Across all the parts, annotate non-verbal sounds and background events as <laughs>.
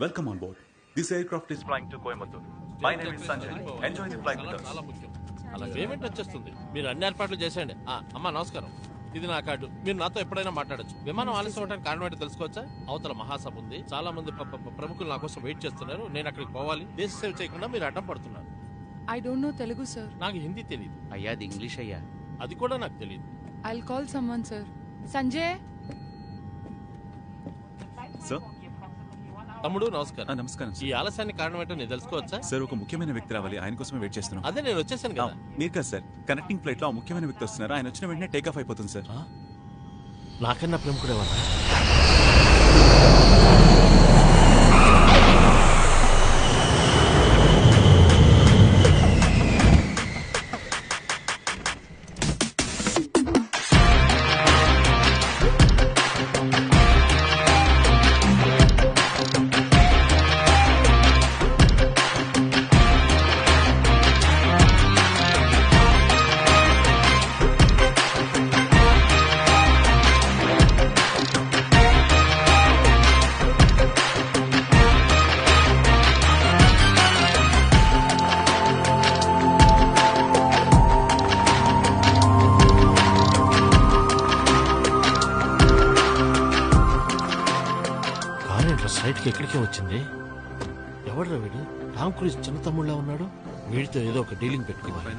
Welcome on board. This aircraft is flying to Coimbatore. My name is Sanjay. Enjoy the flight with చాలా us. చాలా ముఖ్యం. అలా payment వచ్చేస్తుంది మీరు అన్ని ఏర్పాట్లు చేసేయండి. ఆ, అమ్మా నమస్కారం. ఇది నా కార్డు. మీరు నాతో ఎప్పుడైనా మాట్లాడొచ్చు. విమానం ఆలస్యం అవడానికి కారణం ఏంటో తెలుసుకోవచ్చా? అవతల మహాసభ ఉంది. చాలా మంది ప్ర- ప్ర- ప్రముఖులు నా కోసం వెయిట్ చేస్తున్నారు. నేను అక్కడికి పోవాలి. దేశ సేవ చేయకుండా మీరు అడ్డం పడుతున్నారు. I don't know Telugu sir నాకు హిందీ తెలియదు అయ్యా అది ఇంగ్లీష్ అయ్యా. అది కూడా నాకు తెలియదు I call someone sir Sanjay Sir? తమ్ముడు నమస్కారం. నమస్కారం ఈ ఆలస్యానికి కారణం ఏంటో నేను తెలుసుకోవచ్చా? సార్ ఒక ముఖ్యమైన వ్యక్తి రావాలి. ఆయన కోసమే వెయిట్ చేస్తున్నాం. అదే నేను వచ్చేసాను కదా. మీరు కదా సార్. కనెక్టింగ్ ఫ్లైట్లో ఆ ముఖ్యమైన వ్యక్తి వస్తున్నారు. ఆయన వచ్చిన వెంటనే టేక్ ఆఫ్ అయిపోతుంది సార్? నాకన్నా ప్రముఖుడే వాళ్ళ ఇంటికి ఎక్కడికే వచ్చింది? ఎవడ్రా వీడు? రామ్ కృష్ణ చిన్న తమ్ముళ్ళ ఉన్నాడు. వీడితో ఏదో ఒక డీలింగ్ పెట్టుకోవాలి.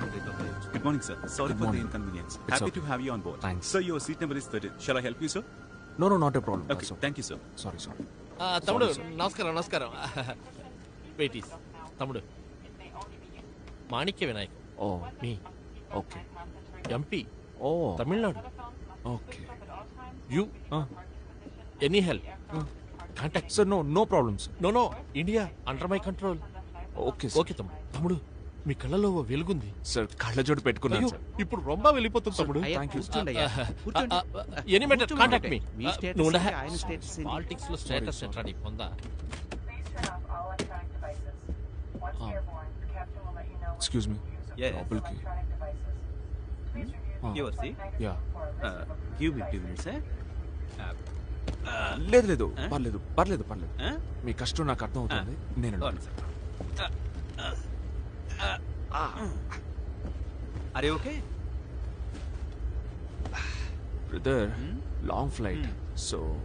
Good morning sir sorry for the inconvenience happy to have you on board thanks seat number is 13 help you sir no not a problem okay thank you sir sorry sir ఆ తమ్ముడు నమస్కారం నమస్కారం వెయిటీస్ తమ్ముడు Manikya Vinayak okay MP oh Tamil Nadu okay you any help contact sir no no problem sir no no India under my control okay okay తమ్ముడు. తమ్ముడు మీ కళ్ళలో ఓ వెలుగుంది. Sir కళ్ళజోడు పెట్టుకున్నాను సార్ ఇప్పుడు రొంబ వెళ్ళిపోతుంది తమ్ముడు. అయ్యా. కూర్చోండి. ఎనీ మెటర్ కూర్చోండి. కాంటాక్ట్ మీ మీ status ఏంటి? ఆయన status ఏంటి? పాలిటిక్స్లో స్టేటస్ ఎట్లా నీ పొందా ఎక్స్క్యూజ్ మీ. లోపలికి your seat ya give me two minutes లేదు లేదు. పర్లేదు పర్లేదు పర్లేదు. మీ కష్టం నాకు అర్థం అవుతుంది నేను అరే okay? Brother long flight. So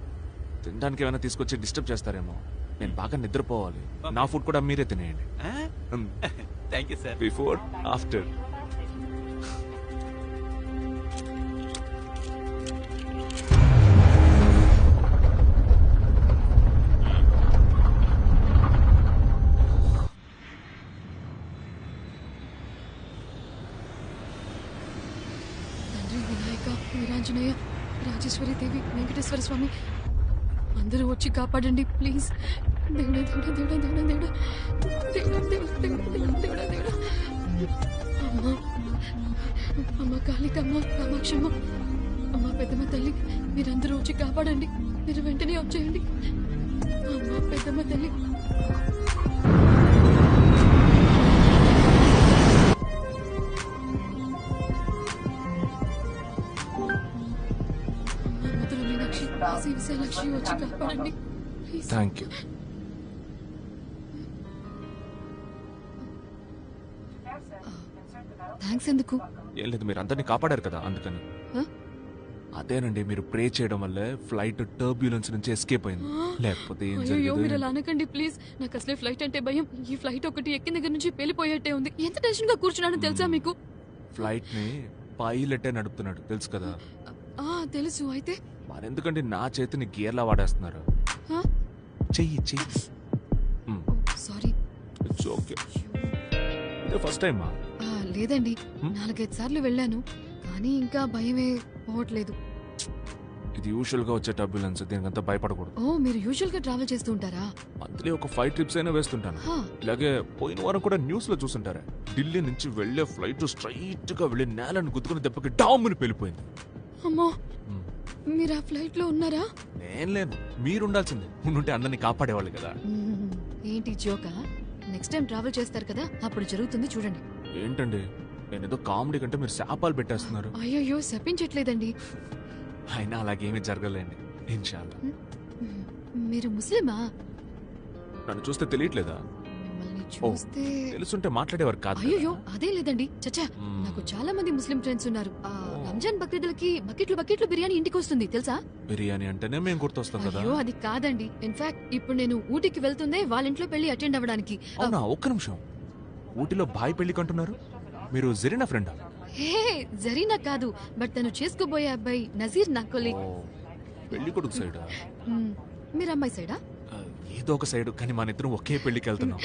తినడానికి ఏమైనా తీసుకొచ్చి డిస్టర్బ్ చేస్తారేమో. నేను బాగా నిద్రపోవాలి. నా ఫుడ్ కూడా మీరే తినేయండి. <laughs> Thank you sir. Before after. Anjaneya Rajeshwari Devi Venkateswara Swamy అందరూ వచ్చి కాపాడండి ప్లీజ్. దేవుడా దేవుడా దేవుడా దేవుడా దేవుడా. దేవుడా దేవుడా దేవుడా దేవుడా దేవుడా అమ్మ అమ్మ కాళికమ్మ కామాక్షమ్మ అమ్మ పెద్దమ్మ తల్లి మీరందరూ వచ్చి కాపాడండి. మీరు వెంటనే వచ్చేయండి. అమ్మ పెద్దమ్మ తల్లి. థ్యాంక్ యూ థ్యాంక్స్ ఎందుకు? ఏం లేదు మీరు అందరినీ కాపాడారు కదా అందుకని. హ? అదేనండి మీరు ప్రే చేయడం వల్లే ఫ్లైట్ టర్బ్యులెన్స్ నుంచి ఎస్కేప్ అయింది. లేకపోతే ఏం అయ్యో మీరు అలా అనకండి ప్లీజ్. నాకు అసలే ఫ్లైట్ అంటే భయం. ఈ ఫ్లైట్ ఒకటి ఎక్కిన దగ్గర నుంచి పేలిపోయేట్టే ఉంది. ఎంత టెన్షన్గా కూర్చున్నానో తెలుసా మీకు? ఫ్లైట్ని పైలటే నడుపుతున్నాడు తెలుసు కదా? ఆ తెలుసు. అయితే మరెందుకంటే నా చేతిని గేర్లా వాడేస్తున్నారు? చెయ్యి చెయ్యి. సారీ. ఇట్స్ ఓకే ఇదే ఫస్ట్ టైమా లేదండి. హ్మ్? నాలుగైదు సార్లు వెళ్ళాను. కానీ ఇంకా భయమే పోవట్లేదు. ఇది యూజువల్గా వచ్చే టర్బ్యులెన్స్ దీనికంతా భయపడకూడదు. ఓ మీరు యూజువల్గా ట్రావెల్ చేస్తూ ఉంటారా? మంత్లీ ఒక ఫైవ్ ట్రిప్స్ అయినా వేస్తుంటాను. ఇలాగే పోయిన వారం కూడా న్యూస్లో చూసుంటారా? ఢిల్లీ నుంచి వెళ్ళే ఫ్లైట్ స్ట్రైట్గా వెళ్ళి నేలను గుద్దుకుని దెబ్బకి డామ్ని వెళ్ళిపోయింది అమ్మో. మీరు ఆ ఫ్లైట్లో ఉన్నారా? నేను లేను. మీరు ఉండాల్సిందే ఉండుంటే అందరినీ కాపాడేవాళ్ళు కదా. ఏంటి జోకా? నెక్స్ట్ టైం ట్రావెల్ చేస్తారు కదా అప్పుడు జరుగుతుంది చూడండి. ఏంటండి? నేను ఏదో కామెడీ కంటే మీరు శాపాలు పెట్టేస్తున్నారు. అయ్యయ్యో శపించట్లేదండి. అయినా అలాగేమీ జరగలేండి. ఇన్షాల్లా. మీరు ముస్లిమా? నన్ను చూస్తే తెలియట్లేదా? చూస్తే తెలుసుంటే మాట్లాడేవారు కాదు. అయ్యో అదే లేదండి. చచ్చా. నాకు చాలా మంది ముస్లిం ఫ్రెండ్స్ ఉన్నారు. ఆ, రంజాన్ బక్రీదులకి బకెట్లు బకెట్లు బిర్యానీ ఇంటికి వస్తుంది తెలుసా? బిర్యానీ అంటేనే మేము గుర్తొస్తాం కదా. అయ్యో అది కాదండి. ఇన్ఫాక్ట్ ఇప్పుడు నేను ఊటీకి వెళ్తుందే వాళ్ళ ఇంట్లో పెళ్ళి అటెండ్ అవ్వడానికి. ఆ, అవునా? ఒక్క నిమిషం. ఊటీలో బాయ్ పెళ్ళికి అంటున్నారు మీరు జరీనా ఫ్రెండా? హే జరీనా కాదు బట్ తను చేసుకోబోయే అబ్బాయి నజీర్ నా కొలీగ్. పెళ్ళి కొడుకు సైడ్. మీరు అమ్మాయి సైడా? ఇదో ఒక సైడ్ కానీ మన ఇద్దరం ఒకే పెళ్ళికి వెళ్తున్నాం.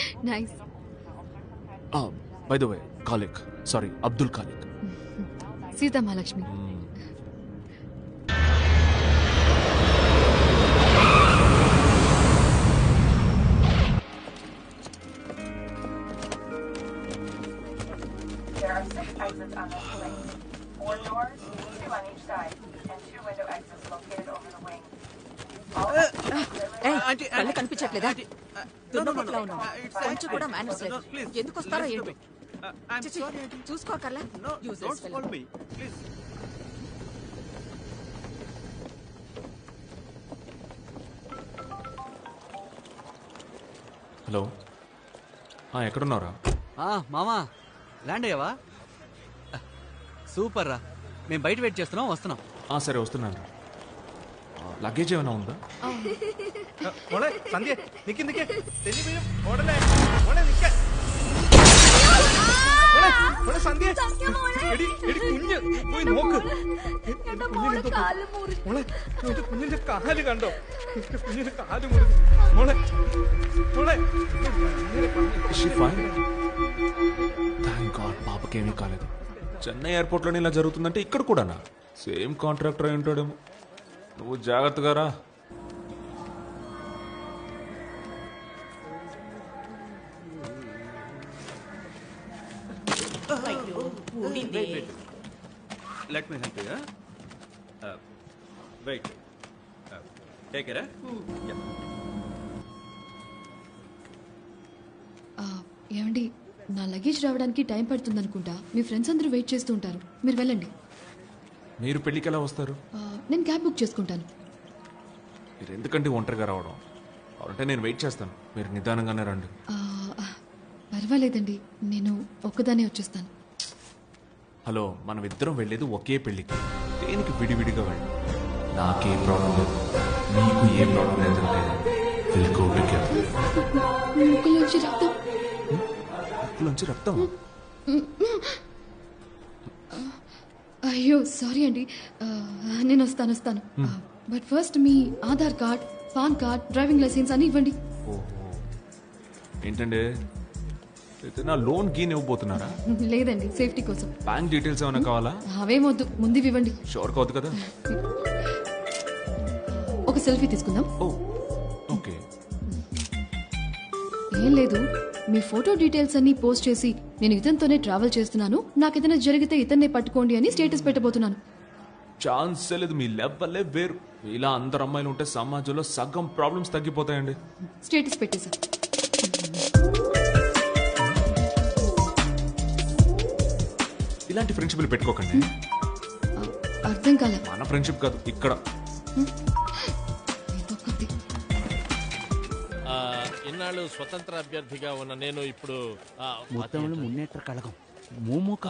By the sorry Abdul Khaliq. Seethamahalakshmi. Uh. కళ్ళు కనిపించట్లేదా? దున్నపోతులా ఉన్నావు. కొంచెం కూడా మేనర్స్ లేదు. ఎందుకు వస్తారో ఏంటో? చూసుకోకర్లా? Fellow. హలో ఎక్కడున్నారా మామా ల్యాండ్ అయ్యావా? సూపర్ రా మేము బయట వెయిట్ చేస్తున్నాం వస్తున్నాం. ఆ, సరే వస్తున్నాను లగేజ్ ఏమైనా ఉందా? മോളെ സന്ധ്യ നിക്ക് നിക്ക് തെന്നി വീഴും ഓടലേ മോളെ നിക്ക മോളെ മോളെ സന്ധ്യ എടി എടി കുഞ്ഞ് പോയി നോക്ക് കുഞ്ഞിന് എന്തോ മോളെ എന്റെ കുഞ്ഞിന്റെ കാല് കണ്ടോ എന്റെ കുഞ്ഞിന്റെ കാല് മുറിഞ്ഞു മോളെ മോളെ ഇങ്ങനെ പറഞ്ഞു. థ్యాంక్ గాడ్ పాపకేమీ కాలేదు చెన్నై ఎయిర్పోర్ట్లోనే ఇలా జరుగుతుందంటే ఇక్కడ కూడానా సేమ్ కాంట్రాక్టర్ అయి ఉంటాడేమో నువ్వు జాగ్రత్తగా రా let me help you wait take care ఆ, ఏమండి? నా లగేజ్ రావడానికి టైం పడుతుంది అనుకుంటా మీ ఫ్రెండ్స్ అందరూ వెయిట్ చేస్తూ ఉంటారు. మీరు వెళ్ళండి. మీరు పెళ్ళికి ఎలా వస్తారు? ఆ, నేను క్యాబ్ బుక్ చేసుకుంటాను. మీరు ఎందుకంటే ఒంటరిగా రావడం? అంటే నేను వెయిట్ చేస్తాను. మీరు నిదానంగానే రండి. ఆ, పర్వాలేదండి. నేను ఒక్కదానే వచ్చేస్తాను. హలో మనం ఇద్దరం వెళ్ళేది ఒకే పెళ్ళికి. దేనికి విడివిడిగా వెళ్ళి? నాకే ప్రాబ్లం లేదు. మీకు ఏ ప్రాబ్లం లేదంటే ముక్కులోంచి రక్తం. నుంచి రక్తం? అయ్యో సారీ అండి. నేను వస్తాను వస్తాను. But first me Aadhaar card PAN card driving licence అని ఇవ్వండి. ఏంటండి? నా లోన్ గీన్ ఇవ్వబోతున్నారా లేదండి సేఫ్టీ కోసం. బ్యాంక్ డీటెయిల్స్ ఏమైనా కావాలా? అవేమొద్దు ముందు ఇవి ఇవ్వండి. షోర్ కావద్దు కదా? ఒక సెల్ఫీ తీసుకుందాం. Oh okay. ఏం లేదు మీ ఫోటో డీటెయిల్స్ అన్ని పోస్ట్ చేసి నేను ఇతనితోనే ట్రావెల్ చేస్తున్నాను. నాకు ఏదైనా జరిగితే ఇతన్నే పట్టుకోండి అని స్టేటస్ పెట్టబోతున్నాను. ఛాన్స్ లేదు మీ లెవెల్లే వేరు. ఇలా అందరు అమ్మాయిలు ఉంటే సమాజంలో సగం ప్రాబ్లమ్స్ తగ్గిపోతాయండి. స్టేటస్ పెట్టేశా ఇలాంటి ఫ్రెండ్షిప్లు పెట్టుకోకండి. అర్థం కాల. మన ఫ్రెండ్షిప్ కాదు ఇక్కడ. ఆ, ఇన్నాళ్ళు స్వతంత్ర అభ్యర్థిగా ఉన్న నేను ఇప్పుడు ఆ, మొత్తంలో మున్నేట్ర కళగం మూమూక